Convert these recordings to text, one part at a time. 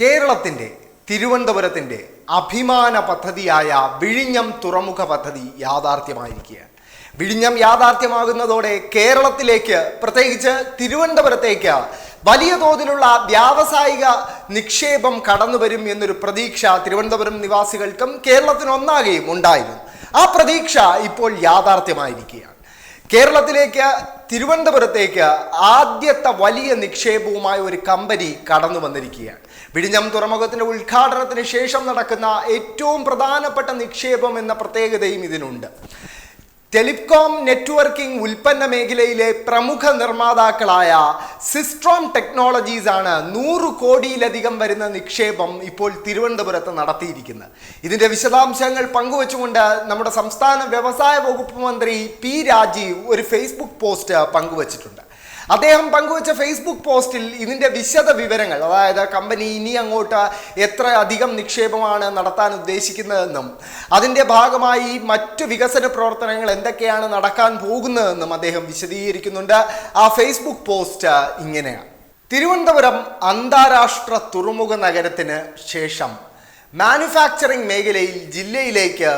കേരളത്തിന്റെ തിരുവനന്തപുരത്തിന്റെ അഭിമാന പദ്ധതിയായ വിഴിഞ്ഞം തുറമുഖ പദ്ധതി യാഥാർത്ഥ്യമായിരിക്കുകയാണ്. വിഴിഞ്ഞം യാഥാർത്ഥ്യമാകുന്നതോടെ കേരളത്തിലേക്ക് പ്രത്യേകിച്ച് തിരുവനന്തപുരത്തേക്ക് വലിയ തോതിലുള്ള വ്യാവസായിക നിക്ഷേപം കടന്നു വരും എന്നൊരു പ്രതീക്ഷ തിരുവനന്തപുരം നിവാസികൾക്കും കേരളത്തിനൊന്നാകെയും ഉണ്ടായിരുന്നു. ആ പ്രതീക്ഷ ഇപ്പോൾ യാഥാർത്ഥ്യമായിരിക്കുകയാണ്. കേരളത്തിലേക്ക് തിരുവനന്തപുരത്തേക്ക് ആദ്യത്തെ വലിയ നിക്ഷേപവുമായ ഒരു കമ്പനി കടന്നു വന്നിരിക്കുകയാണ്. വിഴിഞ്ഞം തുറമുഖത്തിന്റെ ഉദ്ഘാടനത്തിന് ശേഷം നടക്കുന്ന ഏറ്റവും പ്രധാനപ്പെട്ട നിക്ഷേപം എന്ന പ്രത്യേകതയും ഇതിനുണ്ട്. ടെലികോം നെറ്റ്വർക്കിംഗ് ഉൽപ്പന്ന മേഖലയിലെ പ്രമുഖ നിർമ്മാതാക്കളായ സിസ്ട്രോം ടെക്നോളജീസ് ആണ് നൂറ് കോടിയിലധികം വരുന്ന നിക്ഷേപം ഇപ്പോൾ തിരുവനന്തപുരത്ത് നടത്തിയിരിക്കുന്നത്. ഇതിന്റെ വിശദാംശങ്ങൾ പങ്കുവച്ചുകൊണ്ട് നമ്മുടെ സംസ്ഥാന വ്യവസായ വകുപ്പ് മന്ത്രി പി രാജീവ് ഒരു ഫേസ്ബുക്ക് പോസ്റ്റ് പങ്കുവച്ചിട്ടുണ്ട്. അദ്ദേഹം പങ്കുവച്ച ഫേസ്ബുക്ക് പോസ്റ്റിൽ ഇതിന്റെ വിശദ വിവരങ്ങൾ അതായത് കമ്പനി ഇനി അങ്ങോട്ട് എത്ര അധികം നിക്ഷേപമാണ് നടത്താൻ ഉദ്ദേശിക്കുന്നതെന്നും അതിന്റെ ഭാഗമായി മറ്റു വികസന പ്രവർത്തനങ്ങൾ എന്തൊക്കെയാണ് നടക്കാൻ പോകുന്നതെന്നും അദ്ദേഹം വിശദീകരിക്കുന്നുണ്ട്. ആ ഫേസ്ബുക്ക് പോസ്റ്റ് ഇങ്ങനെയാണ്. തിരുവനന്തപുരം അന്താരാഷ്ട്ര തുറമുഖ നഗരത്തിന് ശേഷം മാനുഫാക്ചറിംഗ് മേഖലയിൽ ജില്ലയിലേക്ക്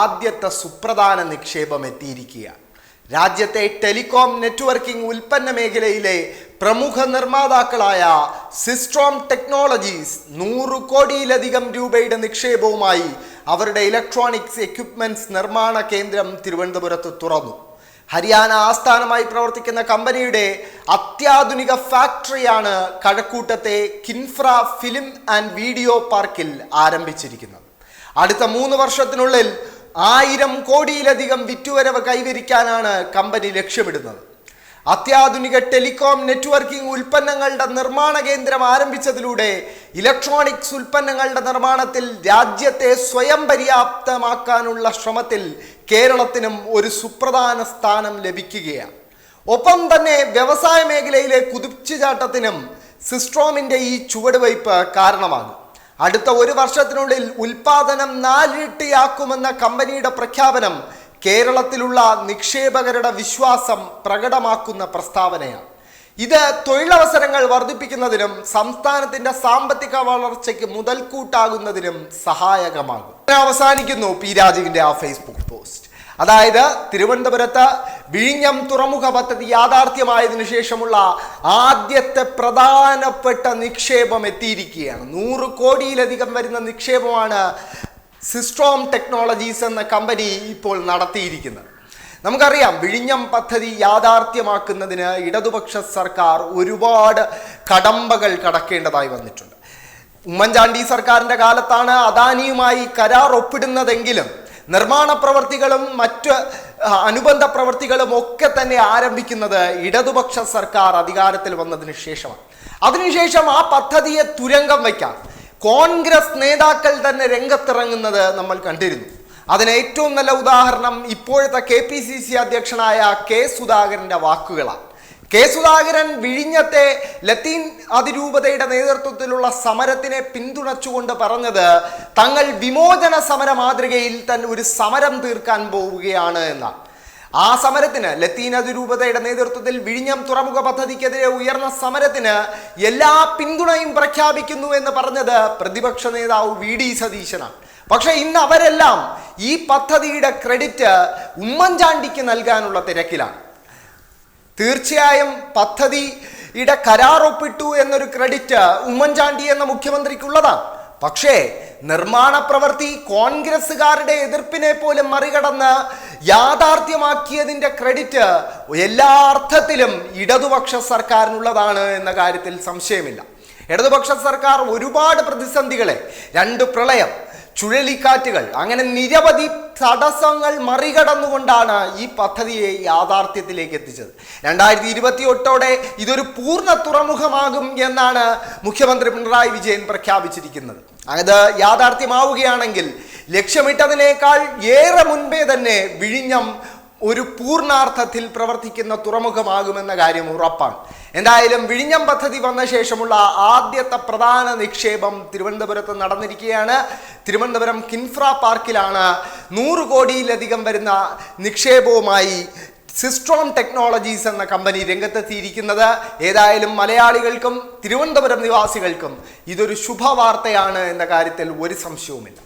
ആദ്യത്തെ സുപ്രധാന നിക്ഷേപം എത്തിയിരിക്കുകയാണ്. രാജ്യത്തെ ടെലികോം നെറ്റ്വർക്കിംഗ് ഉൽപ്പന്ന മേഖലയിലെ പ്രമുഖ നിർമ്മാതാക്കളായ സിസ്ട്രോം ടെക്നോളജീസ് നൂറ് കോടിയിലധികം രൂപയുടെ നിക്ഷേപവുമായി അവരുടെ ഇലക്ട്രോണിക്സ് എക്യുപ്മെന്റ്സ് നിർമ്മാണ കേന്ദ്രം തിരുവനന്തപുരത്ത് തുറന്നു. ഹരിയാന ആസ്ഥാനമായി പ്രവർത്തിക്കുന്ന കമ്പനിയുടെ അത്യാധുനിക ഫാക്ടറിയാണ് കഴക്കൂട്ടത്തെ കിൻഫ്ര ഫിലിം ആൻഡ് വീഡിയോ പാർക്കിൽ ആരംഭിച്ചിരിക്കുന്നത്. അടുത്ത മൂന്ന് വർഷത്തിനുള്ളിൽ ആയിരം കോടിയിലധികം വിറ്റുവരവ് കൈവരിക്കാനാണ് കമ്പനി ലക്ഷ്യമിടുന്നത്. അത്യാധുനിക ടെലികോം നെറ്റ്വർക്കിംഗ് ഉൽപ്പന്നങ്ങളുടെ നിർമ്മാണ കേന്ദ്രം ആരംഭിച്ചതിലൂടെ ഇലക്ട്രോണിക്സ് ഉൽപ്പന്നങ്ങളുടെ നിർമ്മാണത്തിൽ രാജ്യത്തെ സ്വയം പര്യാപ്തമാക്കാനുള്ള ശ്രമത്തിൽ കേരളത്തിനും ഒരു സുപ്രധാന സ്ഥാനം ലഭിക്കുകയാണ്. ഒപ്പം തന്നെ വ്യവസായ മേഖലയിലെ കുതിച്ചുചാട്ടത്തിനും സിസ്ട്രോമിന്റെ ഈ ചുവടുവയ്പ് കാരണമാകും. അടുത്ത ഒരു വർഷത്തിനുള്ളിൽ ഉൽപാദനം നാലിരട്ടിയാക്കുമെന്ന കമ്പനിയുടെ പ്രഖ്യാപനം കേരളത്തിലുള്ള നിക്ഷേപകരുടെ വിശ്വാസം പ്രകടമാക്കുന്ന പ്രസ്താവനയാണ്. ഇത് തൊഴിലവസരങ്ങൾ വർദ്ധിപ്പിക്കുന്നതിനും സംസ്ഥാനത്തിന്റെ സാമ്പത്തിക വളർച്ചയ്ക്ക് മുതൽക്കൂട്ടാകുന്നതിനും സഹായകമാകും. അവസാനിക്കുന്നു പി രാജീവിന്റെ ആ ഫേസ്ബുക്ക് പോസ്റ്റ് അതായത് തിരുവനന്തപുരത്ത് വിഴിഞ്ഞം തുറമുഖ പദ്ധതി യാഥാർത്ഥ്യമായതിനു ശേഷമുള്ള ആദ്യത്തെ പ്രധാനപ്പെട്ട നിക്ഷേപം എത്തിയിരിക്കുകയാണ്. നൂറ് കോടിയിലധികം വരുന്ന നിക്ഷേപമാണ് സിസ്ട്രോം ടെക്നോളജീസ് എന്ന കമ്പനി ഇപ്പോൾ നടത്തിയിരിക്കുന്നത്. നമുക്കറിയാം വിഴിഞ്ഞം പദ്ധതി യാഥാർത്ഥ്യമാക്കുന്നതിന് ഇടതുപക്ഷ സർക്കാർ ഒരുപാട് കടമ്പകൾ കടക്കേണ്ടതായി വന്നിട്ടുണ്ട്. ഉമ്മൻചാണ്ടി സർക്കാരിന്റെ കാലത്താണ് അദാനിയുമായി കരാർ ഒപ്പിടുന്നതെങ്കിലും നിർമ്മാണ പ്രവർത്തികളും മറ്റ് അനുബന്ധ പ്രവൃത്തികളും ഒക്കെ തന്നെ ആരംഭിക്കുന്നത് ഇടതുപക്ഷ സർക്കാർ അധികാരത്തിൽ വന്നതിന് ശേഷമാണ്. അതിനുശേഷം ആ പദ്ധതിയെ തുരങ്കം വയ്ക്കാൻ കോൺഗ്രസ് നേതാക്കൾ തന്നെ രംഗത്തിറങ്ങുന്നത് നമ്മൾ കണ്ടിരുന്നു. അതിന് ഏറ്റവും നല്ല ഉദാഹരണം ഇപ്പോഴത്തെ കെ പി സി സി അധ്യക്ഷനായ കെ സുധാകരന്റെ വാക്കുകളാണ്. കെ സുധാകരൻ വിഴിഞ്ഞത്തെ ലത്തീൻ അതിരൂപതയുടെ നേതൃത്വത്തിലുള്ള സമരത്തിനെ പിന്തുണച്ചുകൊണ്ട് പറഞ്ഞത് തങ്ങൾ വിമോചന സമര മാതൃകയിൽ തന്നെ ഒരു സമരം തീർക്കാൻ പോവുകയാണ് എന്നാണ് ആ സമരത്തിന് ലത്തീൻ അതിരൂപതയുടെ നേതൃത്വത്തിൽ വിഴിഞ്ഞം തുറമുഖ പദ്ധതിക്കെതിരെ ഉയർന്ന സമരത്തിന് എല്ലാ പിന്തുണയും പ്രഖ്യാപിക്കുന്നു എന്ന് പറഞ്ഞത് പ്രതിപക്ഷ നേതാവ് വി ഡി സതീശനാണ്. പക്ഷേ ഇന്ന് അവരെല്ലാം ഈ പദ്ധതിയുടെ ക്രെഡിറ്റ് ഉമ്മൻചാണ്ടിക്ക് നൽകാനുള്ള തിരക്കിലാണ്. തീർച്ചയായും പദ്ധതിയുടെ കരാർ ഒപ്പിട്ടു എന്നൊരു ക്രെഡിറ്റ് ഉമ്മൻചാണ്ടി എന്ന മുഖ്യമന്ത്രിക്കുള്ളതാണ്. പക്ഷേ നിർമ്മാണ പ്രവൃത്തി കോൺഗ്രസ്സുകാരുടെ എതിർപ്പിനെ പോലും മറികടന്ന് യാഥാർത്ഥ്യമാക്കിയതിന്റെ ക്രെഡിറ്റ് എല്ലാ അർത്ഥത്തിലും ഇടതുപക്ഷ സർക്കാരിനുള്ളതാണ് എന്ന കാര്യത്തിൽ സംശയമില്ല. ഇടതുപക്ഷ സർക്കാർ ഒരുപാട് പ്രതിസന്ധികളെ രണ്ട് പ്രളയം ചുഴലിക്കാറ്റുകൾ. അങ്ങനെ നിരവധി തടസ്സങ്ങൾ മറികടന്നുകൊണ്ടാണ് ഈ പദ്ധതിയെ യാഥാർത്ഥ്യത്തിലേക്ക് എത്തിച്ചത്. രണ്ടായിരത്തി ഇരുപത്തി എട്ടോടെ ഇതൊരു പൂർണ തുറമുഖമാകും എന്നാണ് മുഖ്യമന്ത്രി പിണറായി വിജയൻ പ്രഖ്യാപിച്ചിരിക്കുന്നത്. അത് യാഥാർത്ഥ്യമാവുകയാണെങ്കിൽ ലക്ഷ്യമിട്ടതിനേക്കാൾ ഏറെ മുൻപേ തന്നെ വിഴിഞ്ഞം ഒരു പൂർണാർത്ഥത്തിൽ പ്രവർത്തിക്കുന്ന തുറമുഖമാകുമെന്ന കാര്യം ഉറപ്പാണ്. എന്തായാലും വിഴിഞ്ഞം പദ്ധതി വന്ന ശേഷമുള്ള ആദ്യത്തെ പ്രധാന നിക്ഷേപം തിരുവനന്തപുരത്ത് നടന്നിരിക്കുകയാണ്. തിരുവനന്തപുരം കിൻഫ്ര പാർക്കിലാണ് നൂറ് കോടിയിലധികം വരുന്ന നിക്ഷേപവുമായി സിസ്ട്രോം ടെക്നോളജീസ് എന്ന കമ്പനി രംഗത്തെത്തിയിരിക്കുന്നത്. ഏതായാലും മലയാളികൾക്കും തിരുവനന്തപുരം നിവാസികൾക്കും ഇതൊരു ശുഭവാർത്തയാണ് എന്ന കാര്യത്തിൽ ഒരു സംശയവുമില്ല.